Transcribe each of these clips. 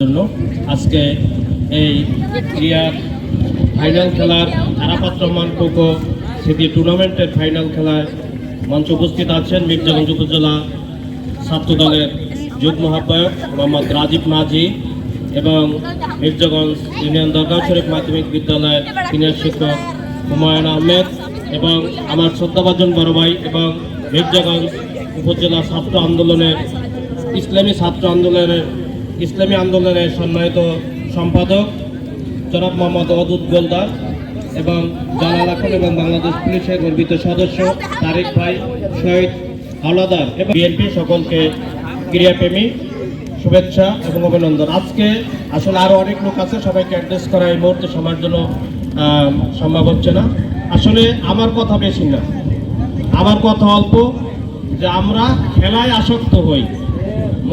জন্য আজকে এই ক্রিয়ার ফাইনাল খেলার আরাফাত রহমান কোকো স্মৃতি টুর্নামেন্টের ফাইনাল খেলায় মঞ্চ উপস্থিত আছেন মির্জাগঞ্জ উপজেলা ছাত্র দলের যুগ্ম আহ্বায়ক মোহাম্মদ রাজীব মাঝি এবং মির্জাগঞ্জ ইউনিয়ন দরগাহ শরীফ মাধ্যমিক বিদ্যালয়ের সিনিয়র শিক্ষক হুমায়ুন আহমেদ এবং আমার শ্রদ্ধাভাজন বড় ভাই এবং মির্জাগঞ্জ উপজেলা ছাত্র আন্দোলনের ইসলামী ছাত্র আন্দোলনের ইসলামী আন্দোলনের সম্মানিত সম্পাদক জনাব মোহাম্মদ অদুত গোলদার এবং জালাল আখন এবং বাংলাদেশ পুলিশের গর্বিত সদস্য তারেক ভাই শহীদ হাওলাদার এবং বিএনপি সকলকে ক্রীড়াপ্রেমী শুভেচ্ছা এবং অভিনন্দন। আজকে আসলে আরও অনেক লোক আছে, সবাইকে অ্যাড্রেস করা এই মুহূর্তে সময়ের জন্য সম্ভব হচ্ছে না। আসলে আমার কথা বেশি না। আমার কথা অল্প যে আমরা খেলায় আসক্ত হই।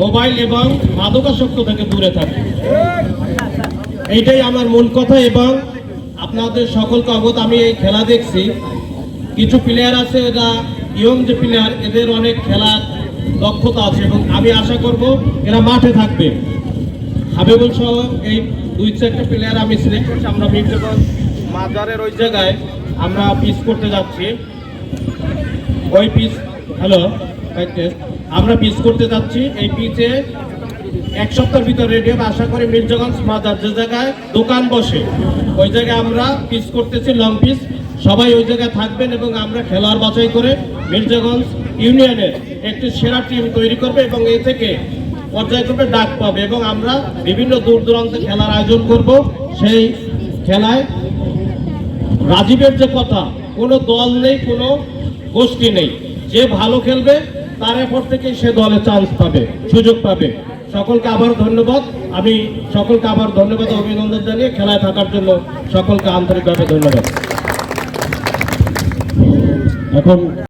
মোবাইল এবং মাদকাসক্ত থেকে দূরে থাকি। এইটাই আমার মূল কথা এবং আপনাদের সকলকে অবগত, আমি এই খেলা দেখছি। কিছু প্লেয়ার আছে এরা ইয়ং যে প্লেয়ার এদের অনেক খেলার দক্ষতা আছে এবং আমি আশা করব এরা মাঠে থাকবে। হাবিবুল সহ এই দুই চারটা প্লেয়ার আমি সিলেক্ট করছি। আমরা মির্জাগঞ্জ মাজারের ওই জায়গায় আমরা পিচ করতে যাচ্ছি। ওই পিচ হ্যালো আমরা পিচ করতে যাচ্ছি এই পিচে এক সপ্তাহের ভিতরে রেডি হবে। আশা করি মির্জাগঞ্জ মাজার যে জায়গায় দোকান বসে, ওই জায়গায় আমরা পিচ করতেছি লং পিচ সবাই ওই জায়গায় থাকবেন এবং আমরা খেলোয়াড় বাছাই করে মির্জাগঞ্জ ইউনিয়নের একটি সেরা টিম তৈরি করবে এবং এ থেকে পর্যায়ক্রমে ডাক পাবে এবং আমরা বিভিন্ন দূর দূরান্তে খেলার আয়োজন করব। সেই খেলায় রাজীবের যে কথা, কোনো দল নেই, কোনো গোষ্ঠী নেই। যে ভালো খেলবে তার এরপর থেকে সে দলে চান্স পাবে, সুযোগ পাবে। সকলকে আবার ধন্যবাদ। আমি সকলকে আবার ধন্যবাদ অভিনন্দন জানিয়ে খেলায় থাকার জন্য সকলকে আন্তরিকভাবে ধন্যবাদ। এখন